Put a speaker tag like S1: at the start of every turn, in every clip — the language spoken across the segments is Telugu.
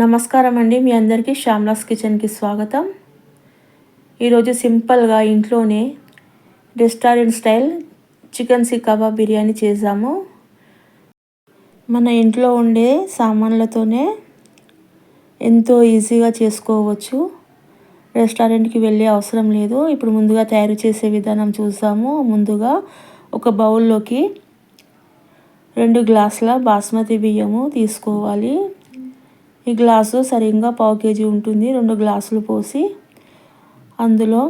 S1: నమస్కారం అండి మీ అందరికీ శ్యామ్లాస్ కిచెన్కి స్వాగతం. ఈరోజు సింపుల్గా ఇంట్లోనే restaurant style chicken seekh kebab biryani చేసాము మన ఇంట్లో ఉండే సామాన్లతోనే ఎంతో ఈజీగా చేసుకోవచ్చు. రెస్టారెంట్కి వెళ్ళే అవసరం లేదు. ఇప్పుడు ముందుగా తయారు చేసే విధానం చూసాము ముందుగా ఒక బౌల్లోకి రెండు గ్లాసుల బాస్మతి బియ్యము తీసుకోవాలి. ఈ గ్లాసు సరిగ్గా పావు కేజీ ఉంటుంది. రెండు గ్లాసులు పోసి అందులో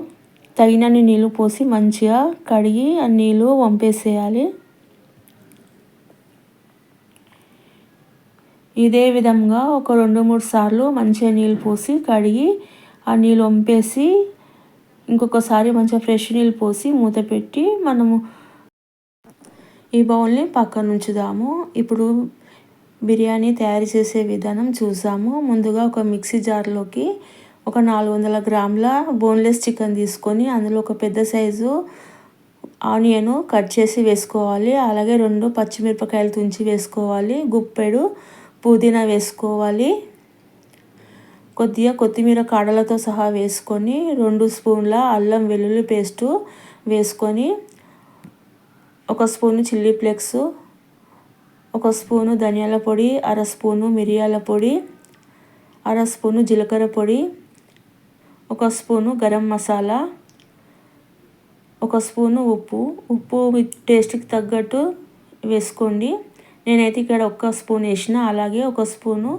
S1: తగినన్ని నీళ్ళు పోసి మంచిగా కడిగి ఆ నీళ్ళు వంపేసేయాలి. ఇదే విధంగా ఒక రెండు మూడు సార్లు మంచిగా నీళ్ళు పోసి కడిగి ఆ నీళ్ళు వంపేసి ఇంకొకసారి మంచిగా ఫ్రెష్ నీళ్ళు పోసి మూత పెట్టి మనము ఈ బౌల్ని పక్కన ఉంచుదాము ఇప్పుడు బిర్యానీ తయారు చేసే విధానం చూసాము. ముందుగా ఒక మిక్సీ జార్లోకి ఒక నాలుగు వందల గ్రాముల బోన్లెస్ చికెన్ తీసుకొని అందులో ఒక పెద్ద సైజు ఆనియన్ కట్ చేసి వేసుకోవాలి. అలాగే రెండు పచ్చిమిరపకాయలు తుంచి వేసుకోవాలి. గుప్పెడు పుదీనా వేసుకోవాలి. కొద్దిగా కొత్తిమీర కాడలతో సహా వేసుకొని రెండు స్పూన్ల అల్లం వెల్లుల్లి పేస్టు వేసుకొని ఒక స్పూన్ చిల్లీ ఫ్లేక్స్ ఒక స్పూను ధనియాల పొడి అర స్పూను మిరియాల పొడి అర స్పూను జీలకర్ర పొడి ఒక స్పూను గరం మసాలా ఒక స్పూను ఉప్పు. ఉప్పు మీ టేస్ట్కి తగ్గట్టు వేసుకోండి. నేనైతే ఇక్కడ ఒక్క స్పూన్ వేసిన అలాగే ఒక spoon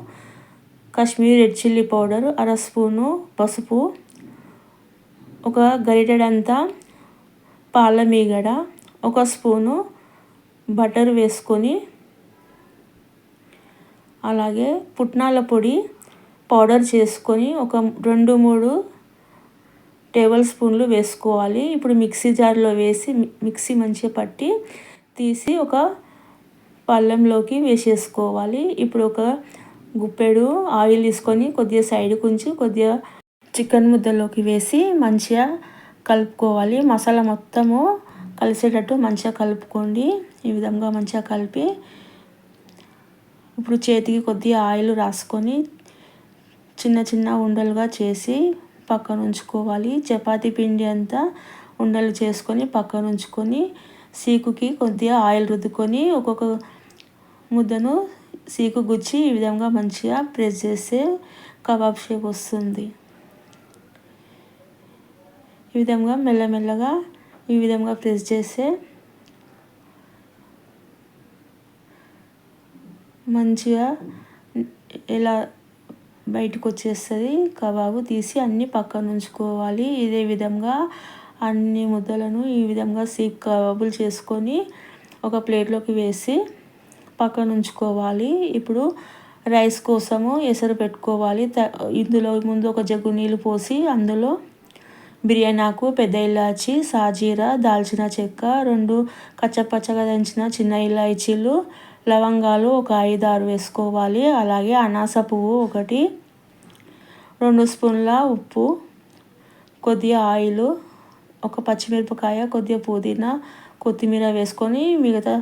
S1: Kashmiri red chilli powder అర స్పూను పసుపు ఒక గరిటెడంతా పాల మీగడ ఒక స్పూను బటర్ వేసుకొని అలాగే పుట్నాల పొడి పౌడర్ చేసుకొని ఒక రెండు మూడు టేబుల్ స్పూన్లు వేసుకోవాలి. ఇప్పుడు మిక్సీ జార్లో వేసి మిక్సీ మంచిగా పట్టి తీసి ఒక పళ్ళెంలోకి వేసేసుకోవాలి. ఇప్పుడు ఒక గుప్పెడు ఆయిల్ తీసుకొని కొద్దిగా సైడ్ కొంచెం కొద్దిగా చికెన్ ముద్దలోకి వేసి మంచిగా కలుపుకోవాలి. మసాలా మొత్తము కలిసేటట్టు మంచిగా కలుపుకోండి. ఈ విధంగా మంచిగా కలిపి ఇప్పుడు చేతికి కొద్దిగా ఆయిల్ రాసుకొని చిన్న చిన్న ఉండలుగా చేసి పక్కన ఉంచుకోవాలి. చపాతీ పిండి అంతా ఉండలు చేసుకొని పక్కన ఉంచుకొని సీకుకి కొద్దిగా ఆయిల్ రుద్దుకొని ఒక్కొక్క ముద్దను సీకు గుచ్చి ఈ విధంగా మంచిగా ప్రెస్ చేస్తే కబాబ్ షేప్ వస్తుంది. ఈ విధంగా మెల్లమెల్లగా ఈ విధంగా ప్రెస్ చేస్తే మంచిగా ఎలా బయటకు వచ్చేస్తుంది కబాబు తీసి అన్నీ పక్కన ఉంచుకోవాలి. ఇదే విధంగా అన్ని ముద్దలను ఈ విధంగా సీక్ కబాబులు చేసుకొని ఒక ప్లేట్లోకి వేసి పక్కన ఉంచుకోవాలి. ఇప్పుడు రైస్ కోసము ఎసరు పెట్టుకోవాలి. ఇందులో ముందు ఒక జగ్గు నీళ్ళు పోసి అందులో బిర్యానీ ఆకు పెద్ద ఇలాచి సాజీరా దాల్చిన చెక్క రెండు కచ్చపచ్చగా దంచిన చిన్న ఇలాచీలు లవంగాలు ఒక ఐదు ఆరు వేసుకోవాలి. అలాగే అనాస పువ్వు ఒకటి రెండు స్పూన్ల ఉప్పు కొద్దిగా ఆయిల్ ఒక పచ్చిమిరపకాయ కొద్దిగా పుదీనా కొత్తిమీర వేసుకొని మిగతా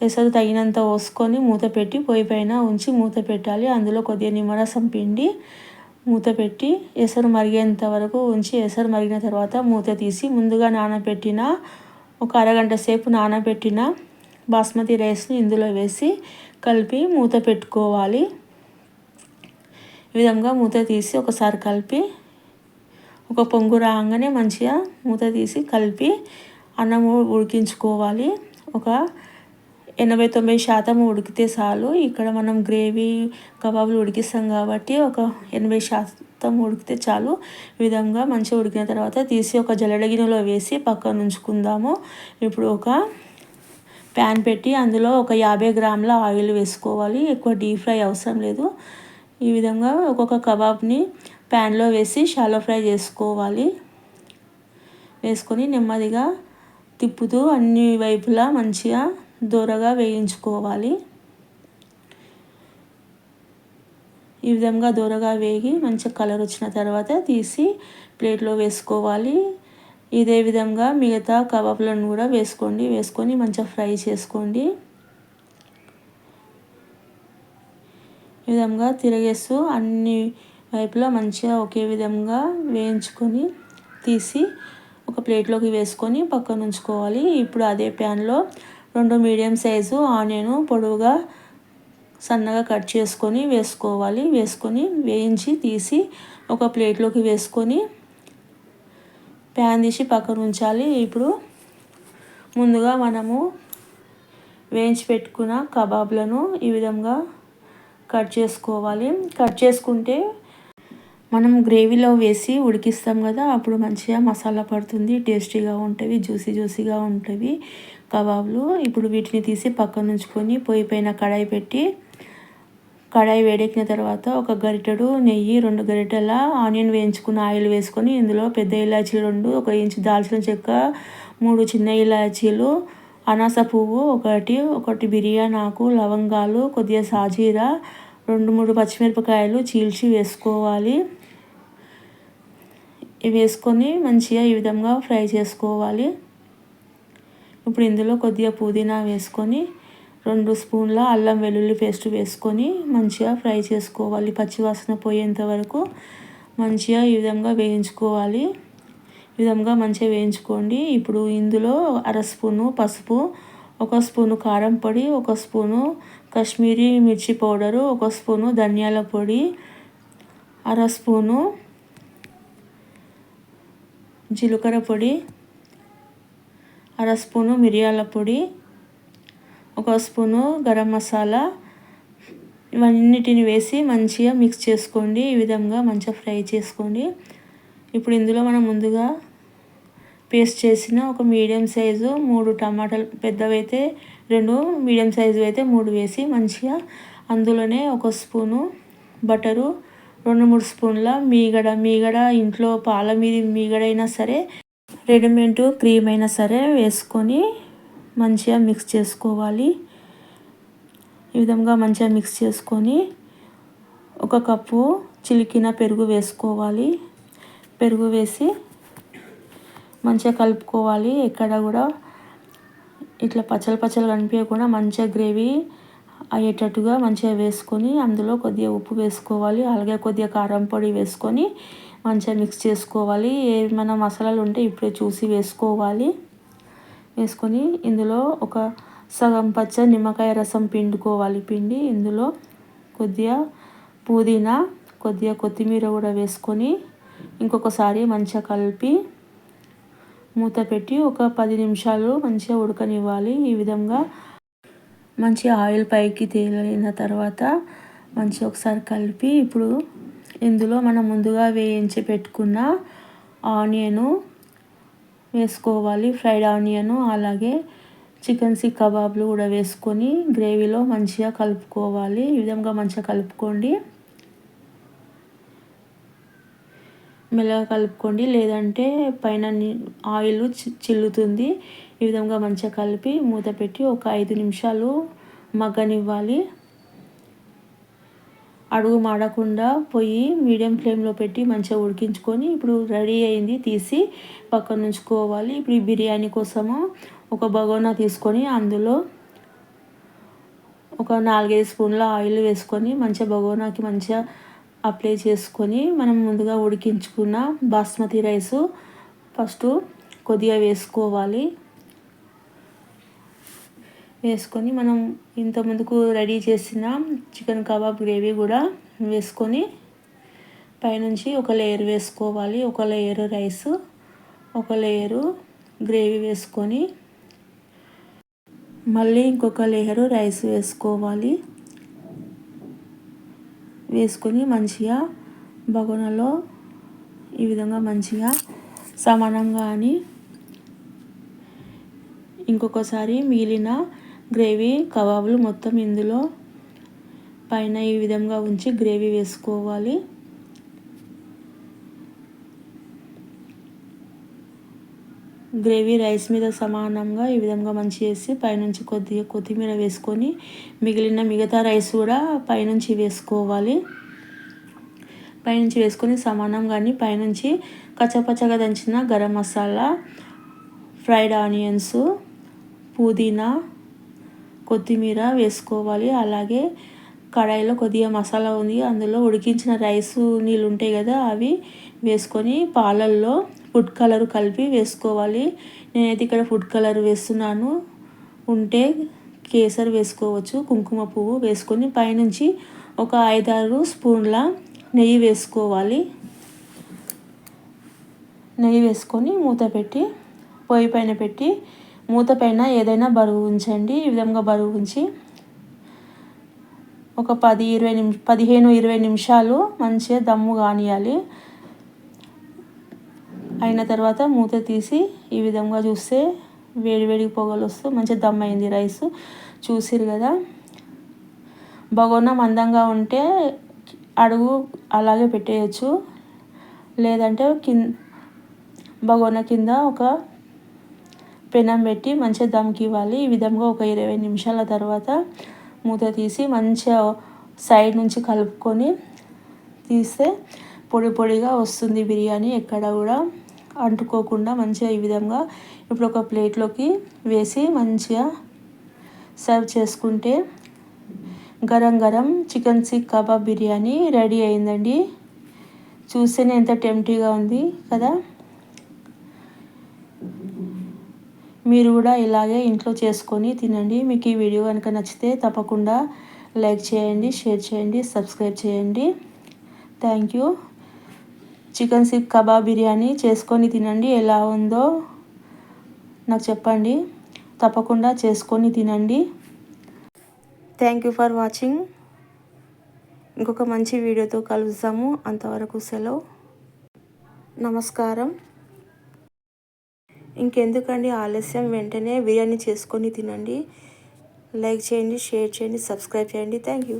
S1: ఎసరు తగినంత పోసుకొని మూత పెట్టి పొయ్యి పైన ఉంచి మూత పెట్టాలి. అందులో కొద్దిగా నిమ్మరసం పిండి మూత పెట్టి ఎసరు మరిగేంత వరకు ఉంచి ఎసరు మరిగిన తర్వాత మూత తీసి ముందుగా నానబెట్టిన ఒక అరగంట సేపు నానబెట్టిన బాస్మతి రైస్ని ఇందులో వేసి కలిపి మూత పెట్టుకోవాలి. ఈ విధంగా మూత తీసి ఒకసారి కలిపి ఒక పొంగు రాగానే మంచిగా మూత తీసి కలిపి అన్నం ఉడికించుకోవాలి. ఒక ఎనభై తొంభై శాతం ఉడికితే చాలు. ఇక్కడ మనం గ్రేవీ కబాబులు ఉడికిస్తాం కాబట్టి ఒక ఎనభై శాతం ఉడికితే చాలు. విధంగా మంచిగా ఉడికిన తర్వాత తీసి ఒక జల్లెడ గిన్నెలో వేసి పక్కన ఉంచుకుందాము. ఇప్పుడు ఒక ప్యాన్ పెట్టి అందులో ఒక యాభై గ్రాముల ఆయిల్ వేసుకోవాలి. ఎక్కువ డీప్ ఫ్రై అవసరం లేదు. ఈ విధంగా ఒక్కొక్క కబాబ్ని ప్యాన్లో వేసి షాలో ఫ్రై చేసుకోవాలి. వేసుకొని నెమ్మదిగా తిప్పుతూ అన్ని వైపులా మంచిగా దూరగా వేయించుకోవాలి. ఈ విధంగా దూరగా వేగి మంచిగా కలర్ వచ్చిన తర్వాత తీసి ప్లేట్లో వేసుకోవాలి. ఇదే విధంగా మిగతా కబాబ్లను కూడా వేసుకోండి. వేసుకొని మంచిగా ఫ్రై చేసుకోండి. ఈ విధంగా తిరగేస్తూ అన్ని వైపులా మంచిగా ఒకే విధంగా వేయించుకొని తీసి ఒక ప్లేట్లోకి వేసుకొని పక్కన ఉంచుకోవాలి. ఇప్పుడు అదే ప్యాన్లో రెండు మీడియం సైజు ఆనియన్ పొడవుగా సన్నగా కట్ చేసుకొని వేసుకోవాలి. వేసుకొని వేయించి తీసి ఒక ప్లేట్లోకి వేసుకొని ప్యాన్ తీసి పక్కన ఉంచాలి. ఇప్పుడు ముందుగా మనము వేయించి పెట్టుకున్న కబాబ్లను ఈ విధంగా కట్ చేసుకోవాలి. కట్ చేసుకుంటే మనం గ్రేవీలో వేసి ఉడికిస్తాం కదా అప్పుడు మంచిగా మసాలా పడుతుంది టేస్టీగా ఉంటుంది జ్యూసీ జ్యూసీగా ఉంటుంది కబాబ్లు. ఇప్పుడు వీటిని తీసి పక్కన ఉంచుకొని పొయ్యి పైన కడాయి పెట్టి కడాయి వేడెక్కిన తర్వాత ఒక గరిటెడు నెయ్యి రెండు గరిటెల ఆనియన్ వేయించుకున్న ఆయిల్ వేసుకొని ఇందులో పెద్ద ఇలాచీలు రెండు ఒక ఇంచు దాల్చిన చెక్క మూడు చిన్న ఇలాచీలు అనాస పువ్వు ఒకటి ఒకటి బిర్యానీ ఆకు లవంగాలు కొద్దిగా సాజీరా రెండు మూడు పచ్చిమిరపకాయలు చీల్చి వేసుకోవాలి. వేసుకొని మంచిగా ఈ విధంగా ఫ్రై చేసుకోవాలి. ఇప్పుడు ఇందులో కొద్దిగా పుదీనా వేసుకొని రెండు స్పూన్ల అల్లం వెల్లుల్లి పేస్ట్ వేసుకొని మంచిగా ఫ్రై చేసుకోవాలి. పచ్చివాసన పోయేంత వరకు మంచిగా ఈ విధంగా వేయించుకోవాలి. ఈ విధంగా మంచిగా వేయించుకోండి. ఇప్పుడు ఇందులో అర స్పూను పసుపు ఒక స్పూను కారం పొడి ఒక స్పూను కాశ్మీరీ మిర్చి పౌడరు ఒక స్పూను ధనియాల పొడి అర స్పూను జీలకర్ర పొడి అర స్పూను మిరియాల పొడి ఒక స్పూను గరం మసాలా ఇవన్నిటిని వేసి మంచిగా మిక్స్ చేసుకోండి. ఈ విధంగా మంచిగా ఫ్రై చేసుకోండి. ఇప్పుడు ఇందులో మనం ముందుగా పేస్ట్ చేసిన ఒక మీడియం సైజు మూడు టమాటాలు పెద్దవైతే రెండు మీడియం సైజు అయితే మూడు వేసి మంచిగా అందులోనే ఒక స్పూను బటరు రెండు మూడు స్పూన్ల మీగడ మీగడ ఇంట్లో పాల మీద మీగడైనా సరే రెడీమేడ్ క్రీమ్ అయినా సరే వేసుకొని మంచిగా మిక్స్ చేసుకోవాలి. ఈ విధంగా మంచిగా మిక్స్ చేసుకొని ఒక కప్పు చిలికిన పెరుగు వేసుకోవాలి. పెరుగు వేసి మంచిగా కలుపుకోవాలి. ఎక్కడ కూడా ఇట్లా పచ్చలు పచ్చలు కనిపించకుండా మంచిగా గ్రేవీ అయ్యేటట్టుగా మంచిగా వేసుకొని అందులో కొద్దిగా ఉప్పు వేసుకోవాలి. అలాగే కొద్దిగా కారం పొడి వేసుకొని మంచిగా మిక్స్ చేసుకోవాలి. ఏమైనా మసాలాలు ఉంటే ఇప్పుడే చూసి వేసుకోవాలి. వేసుకొని ఇందులో ఒక సగం పచ్చ నిమ్మకాయ రసం పిండుకోవాలి. పిండి ఇందులో కొద్దిగా పుదీనా కొద్దిగా కొత్తిమీర కూడా వేసుకొని ఇంకొకసారి మంచిగా కలిపి మూత పెట్టి ఒక పది నిమిషాలు మంచిగా ఉడకనివ్వాలి. ఈ విధంగా మంచి ఆయిల్ పైకి తేలిన తర్వాత మంచిగా ఒకసారి కలిపి ఇప్పుడు ఇందులో మనం ముందుగా వేయించి పెట్టుకున్న ఆనియను వేసుకోవాలి. ఫ్రైడ్ ఆనియను అలాగే చికెన్ సీ కబాబ్లు కూడా వేసుకొని గ్రేవీలో మంచిగా కలుపుకోవాలి. ఈ విధంగా మంచిగా కలుపుకోండి. మెల్లగా కలుపుకోండి. లేదంటే పైన ఆయిల్ చిల్లుతుంది. ఈ విధంగా మంచిగా కలిపి మూత పెట్టి ఒక ఐదు నిమిషాలు మగ్గనివ్వాలి. అడుగు మాడకుండా పొయ్యి మీడియం ఫ్లేమ్లో పెట్టి మంచిగా ఉడికించుకొని ఇప్పుడు రెడీ అయింది తీసి పక్కన ఉంచుకోవాలి. ఇప్పుడు ఈ బిర్యానీ కోసము ఒక బగోనా తీసుకొని అందులో ఒక నాలుగైదు స్పూన్ల ఆయిల్ వేసుకొని మంచిగా బగోనాకి మంచిగా అప్లై చేసుకొని మనం ముందుగా ఉడికించుకున్న బాస్మతి రైసు ఫస్ట్ కొద్దిగా వేసుకోవాలి. వేసుకొని మనం ఇంత ముందుకు రెడీ చేసిన చికెన్ కబాబ్ గ్రేవీ కూడా వేసుకొని పైనుంచి ఒక లేయర్ వేసుకోవాలి. ఒక లేయర్ రైస్ ఒక లేయరు గ్రేవీ వేసుకొని మళ్ళీ ఇంకొక లేయరు రైస్ వేసుకోవాలి. వేసుకొని మంచిగా బగోనలో ఈ విధంగా మంచిగా సమానంగా అని ఇంకొకసారి మిగిలిన గ్రేవీ కబాబులు మొత్తం ఇందులో పైన ఈ విధంగా ఉంచి గ్రేవీ వేసుకోవాలి. గ్రేవీ రైస్ మీద సమానంగా ఈ విధంగా మంచి వేసి పైనుంచి కొద్దిగా కొత్తిమీర వేసుకొని మిగిలిన మిగతా రైస్ కూడా పైనుంచి వేసుకోవాలి. పైనుంచి వేసుకొని సమానంగాని పైనుంచి కచ్చపచ్చగా దంచిన గరం మసాలా ఫ్రైడ్ ఆనియన్స్ పుదీనా కొత్తిమీర వేసుకోవాలి. అలాగే కడాయిలో కొద్దిగా మసాలా ఉంది. అందులో ఉడికించిన రైస్ నీళ్ళు ఉంటాయి కదా అవి వేసుకొని పాలల్లో ఫుడ్ కలర్ కలిపి వేసుకోవాలి. నేనైతే ఇక్కడ ఫుడ్ కలర్ వేస్తున్నాను. ఉంటే కేసరి వేసుకోవచ్చు కుంకుమ పువ్వు వేసుకొని పైనుంచి ఒక ఐదారు స్పూన్ల నెయ్యి వేసుకోవాలి. నెయ్యి వేసుకొని మూత పెట్టి పొయ్యి పైన పెట్టి మూత పైన ఏదైనా బరువు ఉంచండి. ఈ విధంగా బరువు ఉంచి ఒక పది ఇరవై నిమి పదిహేను ఇరవై నిమిషాలు మంచిగా దమ్ము కానియాలి అయిన తర్వాత మూత తీసి ఈ విధంగా చూస్తే వేడి వేడి పొగలు వస్తూ మంచిగా దమ్ అయింది రైస్. చూసిరు కదా? బగోనా మందంగా ఉంటే అడుగు అలాగే పెట్టేయచ్చు. లేదంటే కింద బగోన కింద ఒక పెనం పెట్టి మంచిగా దమ్కి ఇవ్వాలి ఈ విధంగా ఒక ఇరవై నిమిషాల తర్వాత మూత తీసి మంచిగా సైడ్ నుంచి కలుపుకొని తీస్తే పొడి పొడిగా వస్తుంది బిర్యానీ. ఎక్కడ కూడా అంటుకోకుండా మంచిగా ఈ విధంగా ఇప్పుడు ఒక ప్లేట్లోకి వేసి మంచిగా సర్వ్ చేసుకుంటే గరం garam chicken seekh kebab biryani ready అయిందండి. చూస్తేనే ఎంత టెంప్టీగా ఉంది కదా. మీరు కూడా ఇలాగే ఇంట్లో చేసుకొని తినండి. మీకు ఈ వీడియో కనుక నచ్చితే తప్పకుండా లైక్ చేయండి షేర్ చేయండి సబ్స్క్రైబ్ చేయండి. Thank you. Chicken seekh kebab biryani చేసుకొని తినండి. ఎలా ఉందో నాకు చెప్పండి. తప్పకుండా చేసుకొని తినండి. Thank you for watching. ఇంకొక మంచి వీడియోతో కలుస్తాము అంతవరకు సెలవు. నమస్కారం. ఇంకెందుకండి ఆలస్యం వెంటనే బిర్యానీ చేసుకొని తినండి. లైక్ చేయండి షేర్ చేయండి సబ్స్క్రైబ్ చేయండి. Thank you.